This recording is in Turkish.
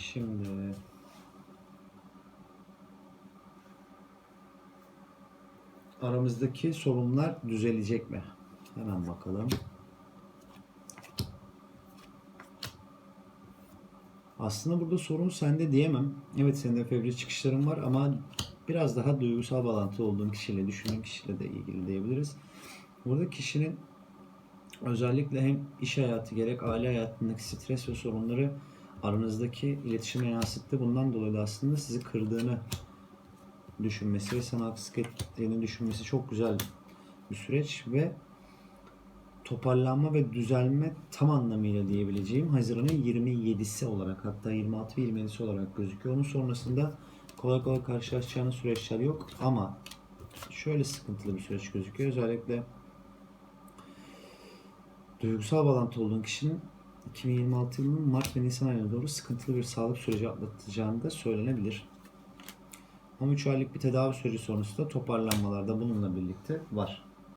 Şimdi aramızdaki sorunlar düzelecek mi? Hemen bakalım. Aslında burada sorun sende diyemem. Evet senin de fevri çıkışların var ama biraz daha duygusal bağlantı olduğun kişiyle, düşündüğün kişiyle de ilgili diyebiliriz. Burada kişinin özellikle hem iş hayatı gerek aile hayatındaki stres ve sorunları aranızdaki iletişime yansıttı. Bundan dolayı da aslında sizi kırdığını düşünmesi ve sana haksızlık ettiğini düşünmesi çok güzel bir süreç ve toparlanma ve düzelme tam anlamıyla diyebileceğim Haziran'ın 27'si olarak hatta 26 ve 27'si olarak gözüküyor. Onun sonrasında kolay kolay karşılaşacağınız süreçler yok ama şöyle sıkıntılı bir süreç gözüküyor. Özellikle duygusal bağlantı olduğun kişinin 2026 yılının Mart ve Nisan ayına doğru sıkıntılı bir sağlık süreci atlatacağını da söylenebilir. Ama 3 aylık bir tedavi süreci sonrasında toparlanmalarda bununla birlikte var.